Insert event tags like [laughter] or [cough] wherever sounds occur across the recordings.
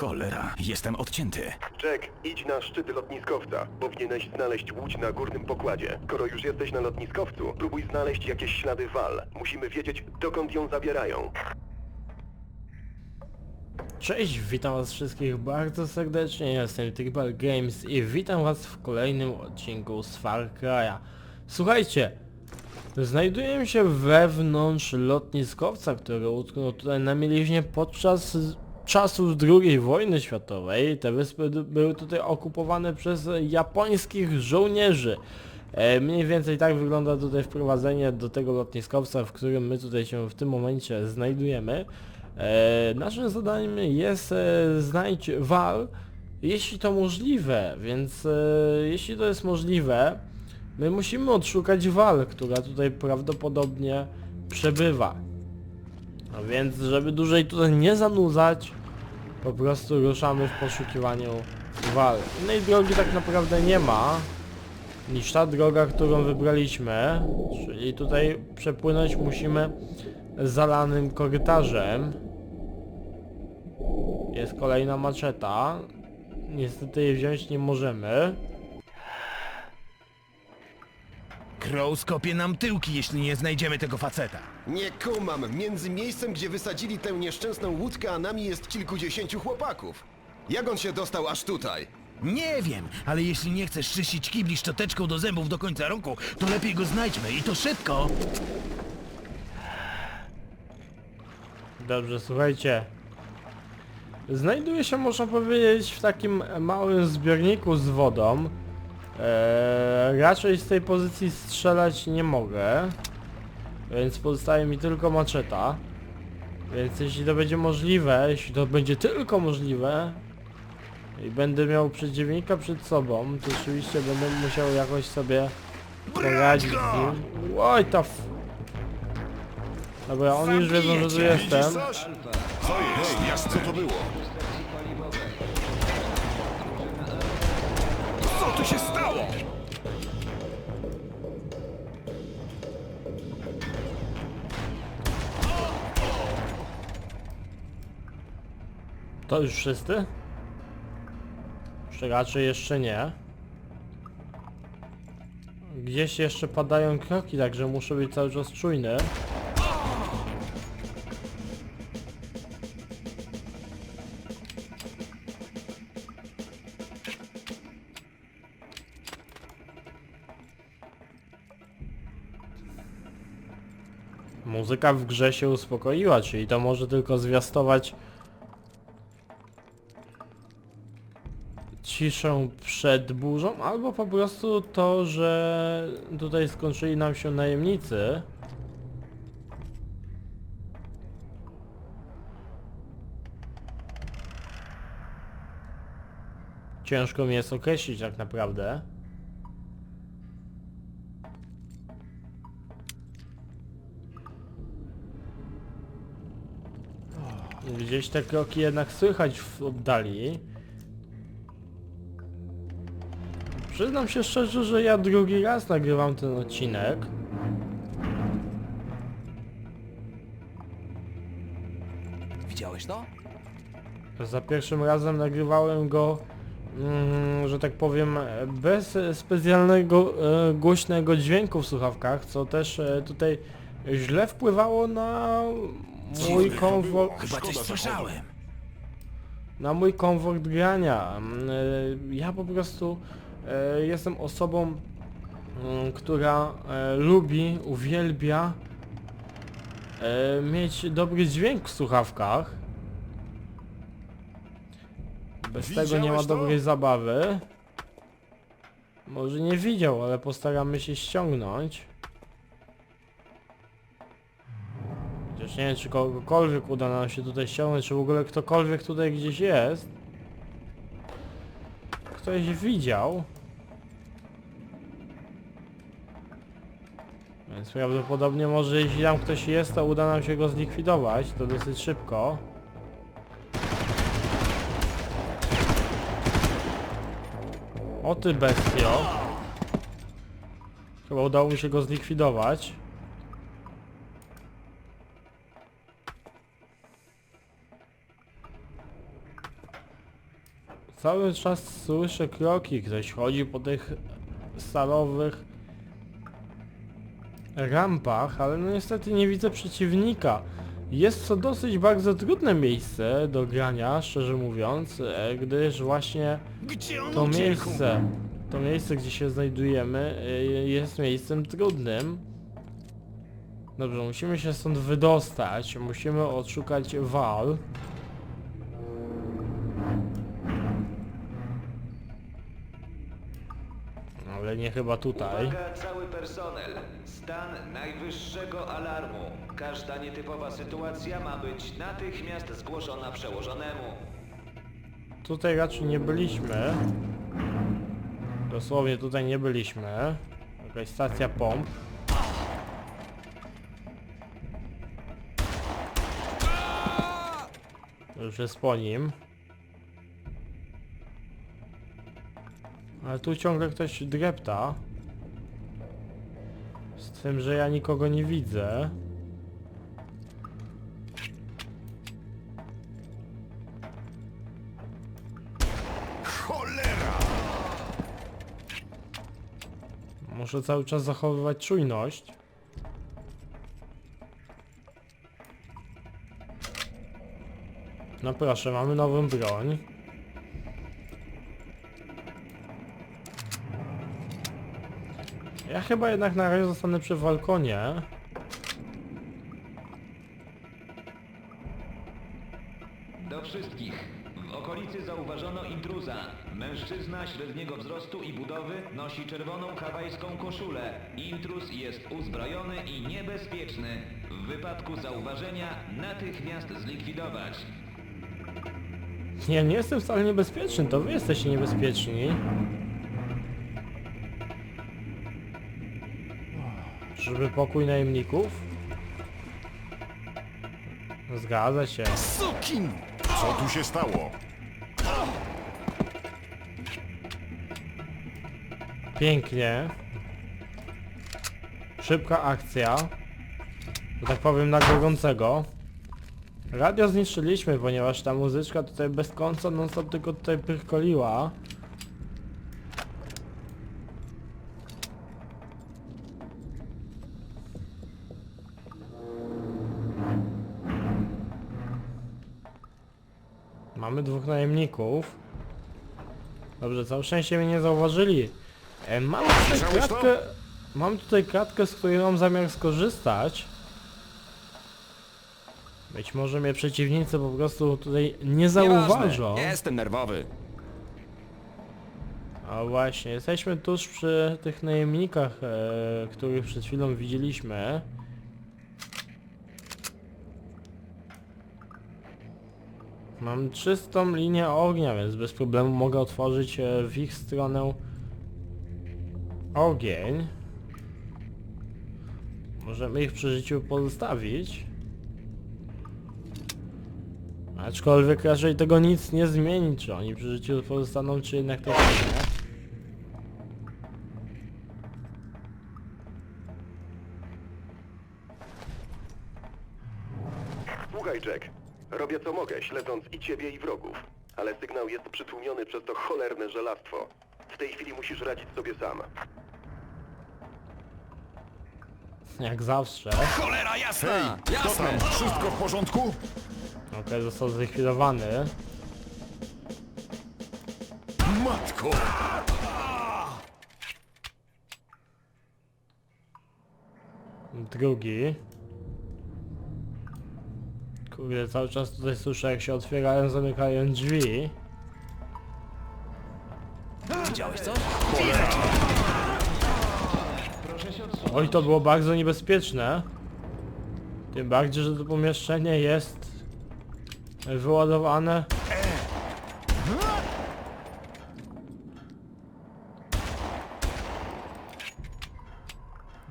Cholera, jestem odcięty. Jack, idź na szczyt lotniskowca. Powinieneś znaleźć łódź na górnym pokładzie. Skoro już jesteś na lotniskowcu, próbuj znaleźć jakieś ślady wal. Musimy wiedzieć, dokąd ją zabierają. Cześć, witam was wszystkich bardzo serdecznie, ja jestem Tribal Games i witam was w kolejnym odcinku z Far Cry'a. Słuchajcie, znajduję się wewnątrz lotniskowca, który utknął tutaj na mieliźnie podczas czasów II wojny światowej. Te wyspy były tutaj okupowane przez japońskich żołnierzy. E, mniej więcej tak wygląda tutaj wprowadzenie do tego lotniskowca, w którym my tutaj się w tym momencie znajdujemy. E, naszym zadaniem jest e, znajdź wal, jeśli to możliwe, więc jeśli to jest możliwe, my musimy odszukać wal, która tutaj prawdopodobnie przebywa. A więc, żeby dłużej tutaj nie zanudzać, po prostu ruszamy w poszukiwaniu wal. Innej drogi tak naprawdę nie ma, niż ta droga, którą wybraliśmy, czyli tutaj przepłynąć musimy zalanym korytarzem. Jest kolejna maczeta. Niestety jej wziąć nie możemy. Crow skopie nam tyłki, jeśli nie znajdziemy tego faceta. Nie kumam, między miejscem, gdzie wysadzili tę nieszczęsną łódkę, a nami jest kilkudziesięciu chłopaków. Jak on się dostał aż tutaj? Nie wiem, ale jeśli nie chcesz czyścić kibli szczoteczką do zębów do końca roku, to lepiej go znajdźmy i to szybko. Dobrze, słuchajcie. Znajduje się, można powiedzieć, w takim małym zbiorniku z wodą. Eee, raczej z tej pozycji strzelać nie mogę. Więc pozostaje mi tylko maczeta. Więc jeśli to będzie możliwe, jeśli to będzie tylko możliwe i będę miał przeciwnika przed sobą, to oczywiście będę musiał jakoś sobie poradzić z nim. Oj, to f... Dobra, oni już wiedzą, że tu jestem. Co jest? Co to było? Co tu się stało? To już wszyscy? Czy raczej jeszcze nie? Gdzieś jeszcze padają kroki, także muszę być cały czas czujny. Muzyka w grze się uspokoiła, czyli to może tylko zwiastować ciszę przed burzą, albo po prostu to, że tutaj skończyli nam się najemnicy. Ciężko mi jest określić tak naprawdę. Gdzieś te kroki jednak słychać w oddali. Przyznam się szczerze, że ja drugi raz nagrywam ten odcinek. Widziałeś to? Za pierwszym razem nagrywałem go, mm, że tak powiem, bez specjalnego e, głośnego dźwięku w słuchawkach, co też e, tutaj źle wpływało na mój komfort, Chyba coś słyszałem. na mój komfort grania. Mm, e, Ja po prostu jestem osobą, mm, która e, lubi, uwielbia e, mieć dobry dźwięk w słuchawkach. Bez tego nie ma Widziałeś to? dobrej zabawy. Może nie widział, ale postaramy się ściągnąć. Chociaż nie wiem, czy kogokolwiek uda nam się tutaj ściągnąć, czy w ogóle ktokolwiek tutaj gdzieś jest. Ktoś widział. Więc prawdopodobnie może jeśli tam ktoś jest, to uda nam się go zlikwidować, to dosyć szybko. O ty bestio. Chyba udało mi się go zlikwidować. Cały czas słyszę kroki, ktoś chodzi po tych stalowych rampach, ale no niestety nie widzę przeciwnika. Jest to dosyć bardzo trudne miejsce do grania, szczerze mówiąc, e, gdyż właśnie to miejsce, to miejsce gdzie się znajdujemy e, jest miejscem trudnym. Dobrze, musimy się stąd wydostać, musimy odszukać wal. Chyba tutaj. Uwaga, cały personel. Stan najwyższego alarmu. Każda nietypowa sytuacja ma być natychmiast zgłoszona przełożonemu. Tutaj raczej nie byliśmy. Dosłownie tutaj nie byliśmy. Jakaś stacja pomp. Już jest po nim. Ale tu ciągle ktoś drepta. Z tym, że ja nikogo nie widzę. Cholera! Muszę cały czas zachowywać czujność. No proszę, mamy nową broń. Ja chyba jednak na razie zostanę przy balkonie. Do wszystkich. W okolicy zauważono intruza. Mężczyzna średniego wzrostu i budowy nosi czerwoną hawajską koszulę. Intruz jest uzbrojony i niebezpieczny. W wypadku zauważenia natychmiast zlikwidować. Nie, nie jestem wcale niebezpieczny, to wy jesteście niebezpieczni. Żeby pokój najemników? Zgadza się. Sukin! Co tu się stało? Pięknie. Szybka akcja. Że tak powiem na gorącego. Radio zniszczyliśmy, ponieważ ta muzyczka tutaj bez końca non stop tylko tutaj pyrkoliła. Mamy dwóch najemników. Dobrze, całe szczęście mnie nie zauważyli. E, mam tutaj kratkę... Mam tutaj kratkę, z której mam zamiar skorzystać. Być może mnie przeciwnicy po prostu tutaj nie zauważą. Nieważne, Jestem nerwowy. A właśnie, jesteśmy tuż przy tych najemnikach, e, których przed chwilą widzieliśmy. Mam czystą linię ognia, więc bez problemu mogę otworzyć e, w ich stronę ogień. Możemy ich przy życiu pozostawić. Aczkolwiek raczej tego nic nie zmieni, czy oni przy życiu pozostaną, czy jednak też nie. I ciebie, i wrogów. Ale sygnał jest przytłumiony przez to cholerne żelastwo. W tej chwili musisz radzić sobie sam. Jak zawsze. Cholera jasna! Hej, tam? Wszystko w porządku? Okej, został zlikwidowany. Matko! Drugi. Kurde, cały czas tutaj słyszę jak się otwierają, zamykają drzwi. Się odsunąć. Oj, to było bardzo niebezpieczne. Tym bardziej, że to pomieszczenie jest wyładowane.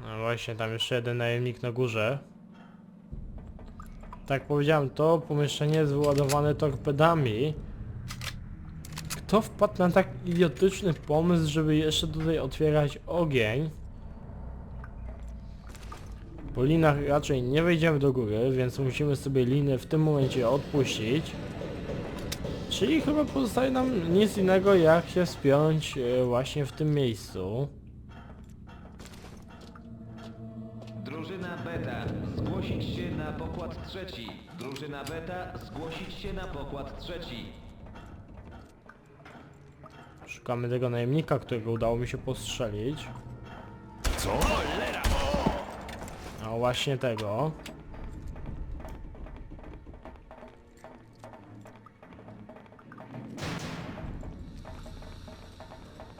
No właśnie, tam jeszcze jeden najemnik na górze. Tak powiedziałem, to pomieszczenie jest wyładowane torpedami. Kto wpadł na tak idiotyczny pomysł, żeby jeszcze tutaj otwierać ogień? Po linach raczej nie wejdziemy do góry, więc musimy sobie liny w tym momencie odpuścić. Czyli chyba pozostaje nam nic innego jak się spiąć e, właśnie w tym miejscu. Pokład trzeci. Drużyna beta, zgłosić się na pokład trzeci. Szukamy tego najemnika, którego udało mi się postrzelić. Co? A właśnie tego.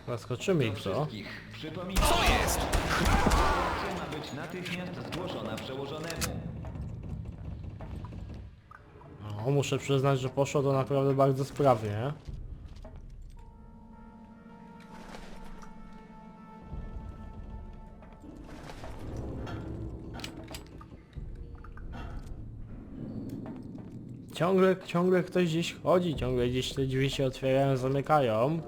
Zaskoczymy ich, co? przypominam. Co jest? Ma być natychmiast zgłoszona przełożonemu. Muszę przyznać, że poszło to naprawdę bardzo sprawnie. Ciągle, ciągle ktoś gdzieś chodzi, ciągle gdzieś te drzwi się otwierają, zamykają.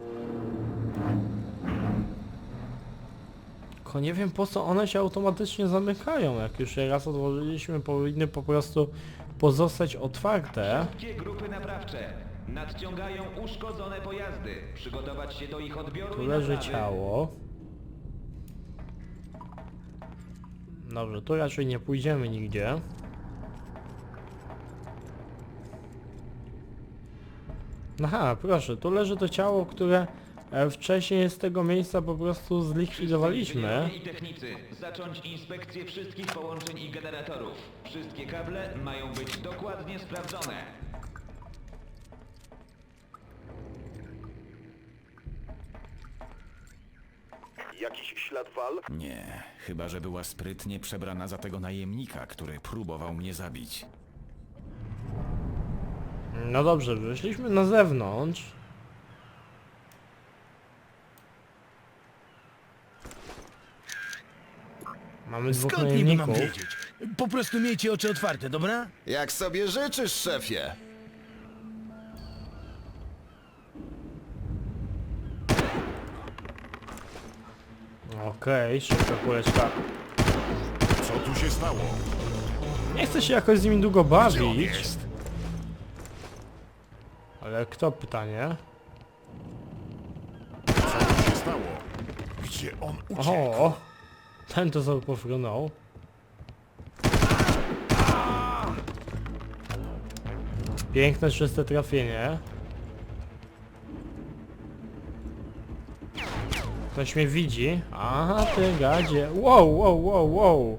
Tylko nie wiem po co one się automatycznie zamykają, jak już je raz otworzyliśmy, powinny po prostu pozostać otwarte. Wszystkie grupy naprawcze nadciągają uszkodzone pojazdy. Przygotować się do ich odbioru Tu i leży naprawy. ciało. Dobrze, tu raczej nie pójdziemy nigdzie. Aha, proszę, tu leży to ciało, które e, wcześniej z tego miejsca po prostu zlikwidowaliśmy. Inżynierowie i technicy, zacząć inspekcję wszystkich połączeń i generatorów. Wszystkie kable mają być dokładnie sprawdzone. Jakiś ślad wal? Nie, chyba że była sprytnie przebrana za tego najemnika, który próbował mnie zabić. No dobrze, wyszliśmy na zewnątrz. Mamy dwóch Skąd niby mam najemników. wiedzieć? Po prostu miejcie oczy otwarte, dobra? Jak sobie życzysz, szefie? Okej, szybka kuleczka. Co tu się stało? Nie chcę się jakoś z nimi długo Gdzie on bawić. jest? Ale kto pytanie? Co tu się stało? Gdzie on uciekł? O, ten to sobie pofrunął. Piękne, czyste trafienie. Ktoś mnie widzi. Aha, ty gadzie. Wow, wow, wow, wow.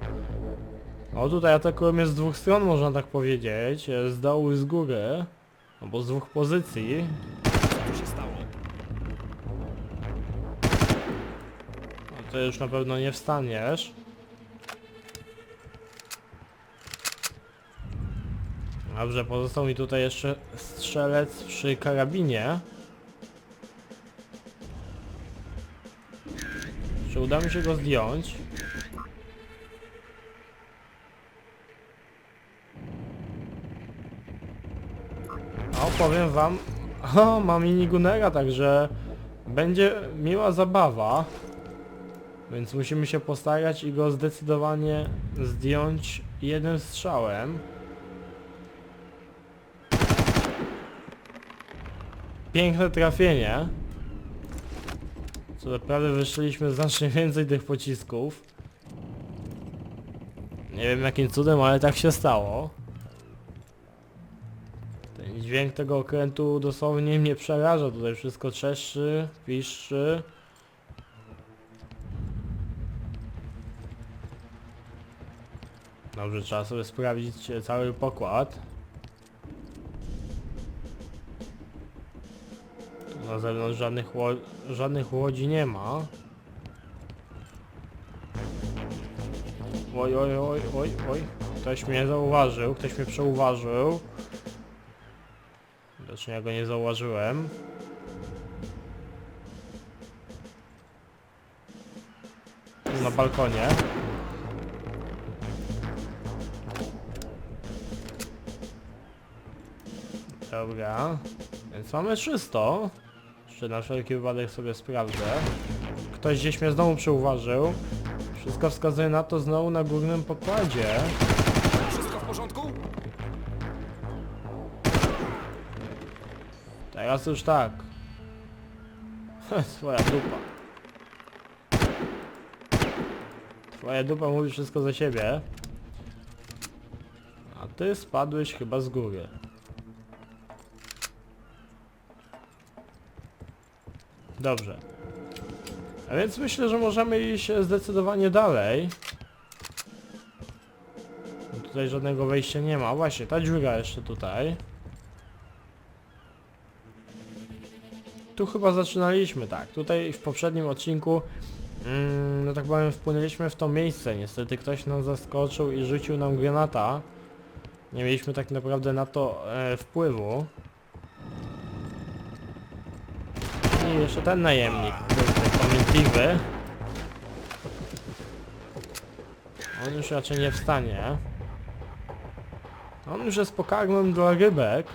O, tutaj atakują mnie z dwóch stron, można tak powiedzieć. Z dołu i z góry. Albo z dwóch pozycji. To już na pewno nie wstaniesz. Dobrze, pozostał mi tutaj jeszcze strzelec przy karabinie. Czy uda mi się go zdjąć? O, powiem wam, [laughs] o, mam minigunera, także będzie miła zabawa. Więc musimy się postarać i go zdecydowanie zdjąć jednym strzałem. Piękne trafienie. Co naprawdę wyszliśmy znacznie [laughs] więcej tych pocisków. Nie wiem jakim cudem, ale tak się stało. Ten dźwięk tego okrętu dosłownie mnie przeraża. Tutaj wszystko trzeszczy, piszczy. Dobrze, trzeba sobie sprawdzić e, cały pokład. Na zewnątrz żadnych, żadnych łodzi nie ma. Oj, oj, oj, oj, oj. Ktoś mnie zauważył, ktoś mnie przeuważył. Widocznie ja go nie zauważyłem. Na balkonie. Dobra. Więc mamy 300. Jeszcze na wszelki wypadek sobie sprawdzę. Ktoś gdzieś mnie znowu przeuważył. Wszystko wskazuje na to znowu na górnym pokładzie. Wszystko w porządku? Teraz już tak. [laughs] Twoja dupa. Twoja dupa mówi wszystko za siebie. A ty spadłeś chyba z góry. Dobrze. A więc myślę, że możemy iść zdecydowanie dalej. Tutaj żadnego wejścia nie ma. Właśnie, ta dziura jeszcze tutaj. Tu chyba zaczynaliśmy, tak. Tutaj w poprzednim odcinku, mm, no tak powiem, wpłynęliśmy w to miejsce. Niestety ktoś nas zaskoczył i rzucił nam granata. Nie mieliśmy tak naprawdę na to e, wpływu. I jeszcze ten najemnik, pamiętliwy. On już raczej nie wstanie. On już jest pokarmem dla rybek.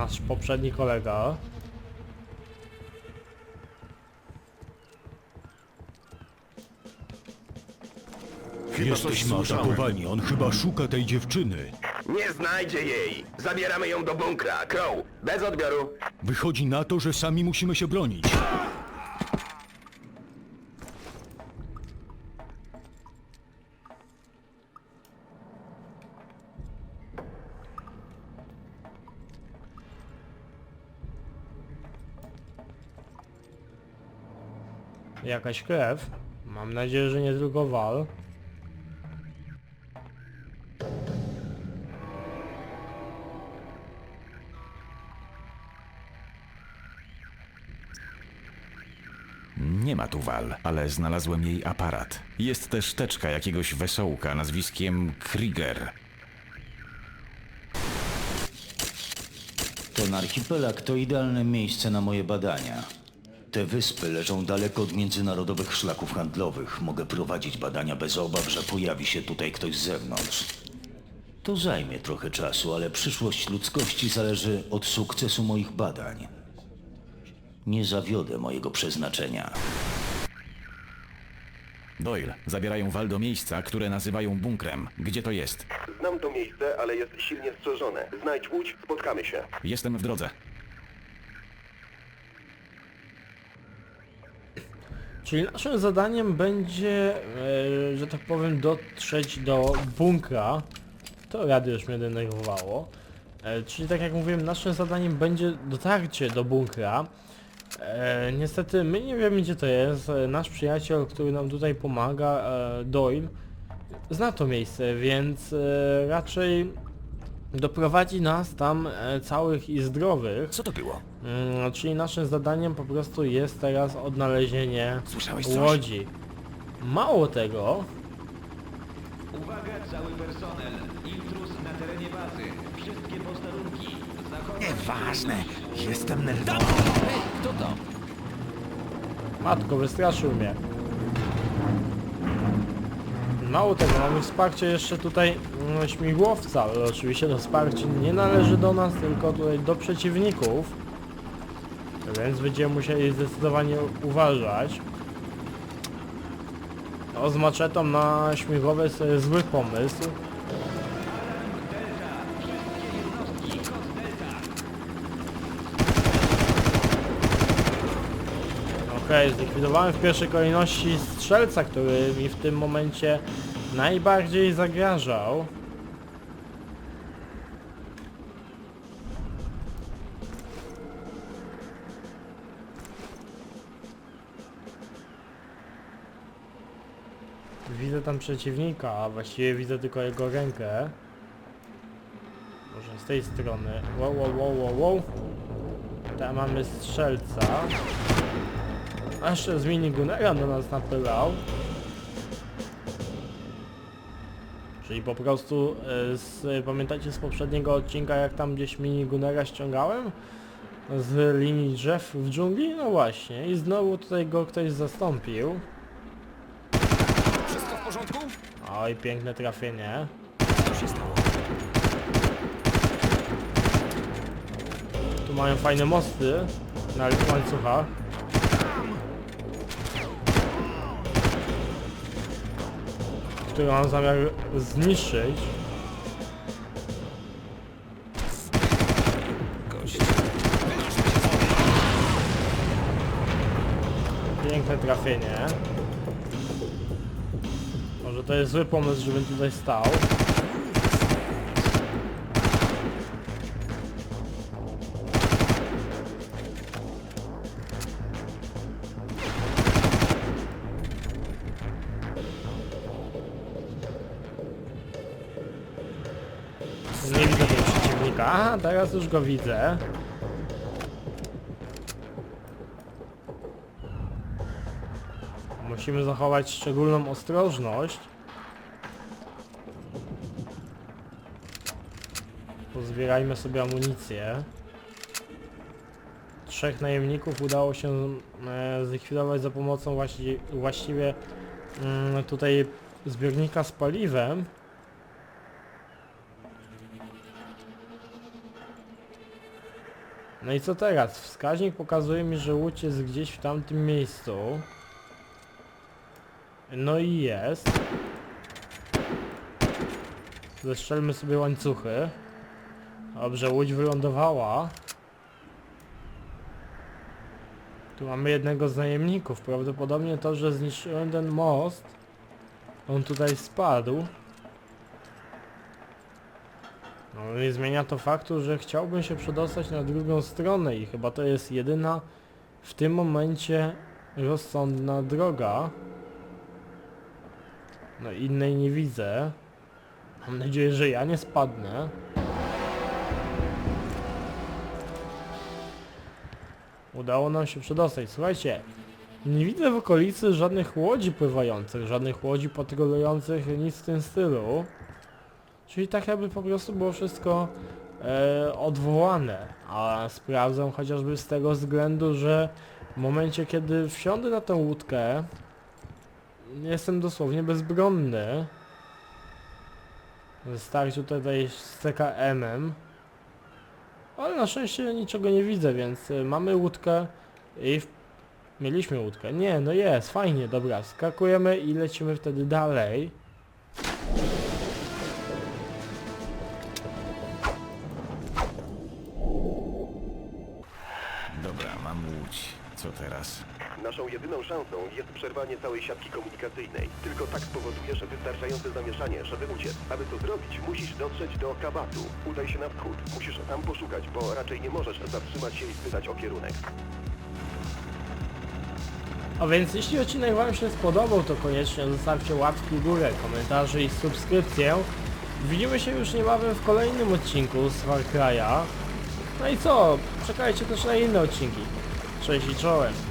Nasz poprzedni kolega. Jesteśmy atakowani, on chyba szuka tej dziewczyny. Nie znajdzie jej! Zabieramy ją do bunkra. Crow, bez odbioru. Wychodzi na to, że sami musimy się bronić. Jakaś krew. Mam nadzieję, że nie tylko wal. Nie ma tu wal, ale znalazłem jej aparat. Jest też teczka jakiegoś wesołka nazwiskiem Krieger. Ten archipelag to idealne miejsce na moje badania. Te wyspy leżą daleko od międzynarodowych szlaków handlowych. Mogę prowadzić badania bez obaw, że pojawi się tutaj ktoś z zewnątrz. To zajmie trochę czasu, ale przyszłość ludzkości zależy od sukcesu moich badań. Nie zawiodę mojego przeznaczenia. Doyle, zabierają wal do miejsca, które nazywają bunkrem. Gdzie to jest? Znam to miejsce, ale jest silnie strzeżone. Znajdź łódź, spotkamy się. Jestem w drodze. Czyli naszym zadaniem będzie, e, że tak powiem, dotrzeć do bunkra. To radio już mnie denerwowało. E, czyli tak jak mówiłem, naszym zadaniem będzie dotarcie do bunkra. E, niestety my nie wiemy gdzie to jest. Nasz przyjaciel, który nam tutaj pomaga, Doyle, zna to miejsce, więc raczej doprowadzi nas tam e, całych i zdrowych. Co to było? Mm, czyli naszym zadaniem po prostu jest teraz odnalezienie Słyszałeś coś? łodzi. Mało tego, Uwaga, cały personel. Intruz na terenie bazy. Wszystkie posterunki. Zachować Nieważne. Jestem nerwowy. matko, wystraszył mnie. Mało tego, mamy wsparcie jeszcze tutaj mm, śmigłowca, ale oczywiście to wsparcie nie należy do nas, tylko tutaj do przeciwników. Więc będziemy musieli zdecydowanie uważać. No z maczetą na śmigłowiec to jest zły pomysł. Okej, zlikwidowałem w pierwszej kolejności strzelca, który mi w tym momencie najbardziej zagrażał. Widzę tam przeciwnika, a właściwie widzę tylko jego rękę. Może z tej strony. Wow, wow, wow, wow, wow. Tam mamy strzelca. A jeszcze z minigunera do nas napylał. Czyli po prostu, e, z, pamiętacie z poprzedniego odcinka jak tam gdzieś minigunera ściągałem? Z linii drzew w dżungli? No właśnie. I znowu tutaj go ktoś zastąpił. Wszystko w porządku? Oj, piękne trafienie. się stało? Tu mają fajne mosty na łańcuchach. Które mam zamiar zniszczyć. Piękne trafienie. Może to jest zły pomysł, żebym tutaj stał. Aha, teraz już go widzę. Musimy zachować szczególną ostrożność. Pozbierajmy sobie amunicję. Trzech najemników udało się e, zlikwidować za pomocą właści właściwie mm, tutaj zbiornika z paliwem. No i co teraz? Wskaźnik pokazuje mi, że łódź jest gdzieś w tamtym miejscu. No i jest. Zestrzelmy sobie łańcuchy. Dobrze, łódź wylądowała. Tu mamy jednego z najemników. Prawdopodobnie to, że zniszczyłem ten most. On tutaj spadł. No nie zmienia to faktu, że chciałbym się przedostać na drugą stronę i chyba to jest jedyna w tym momencie rozsądna droga. No innej nie widzę. Mam nadzieję, że ja nie spadnę. Udało nam się przedostać. Słuchajcie, nie widzę w okolicy żadnych łodzi pływających, żadnych łodzi patrolujących, nic w tym stylu. Czyli tak jakby po prostu było wszystko e, odwołane. A sprawdzam chociażby z tego względu, że w momencie kiedy wsiądę na tę łódkę, jestem dosłownie bezbronny. Wystarczy tutaj z CKM-em. Ale na szczęście niczego nie widzę, więc y, mamy łódkę i w... mieliśmy łódkę. Nie, no jest, fajnie, dobra, skakujemy i lecimy wtedy dalej. Co teraz? Naszą jedyną szansą jest przerwanie całej siatki komunikacyjnej. Tylko tak spowodujesz wystarczające zamieszanie, żeby uciec. Aby to zrobić, musisz dotrzeć do Kabatu. Udaj się na wschód. Musisz tam poszukać, bo raczej nie możesz zatrzymać się i spytać o kierunek. A więc jeśli odcinek Wam się spodobał, to koniecznie zostawcie łapki w górę, komentarze i subskrypcję. Widzimy się już niebawem w kolejnym odcinku z Far Cry'a. No i co? Czekajcie też na inne odcinki. Cześć czołem.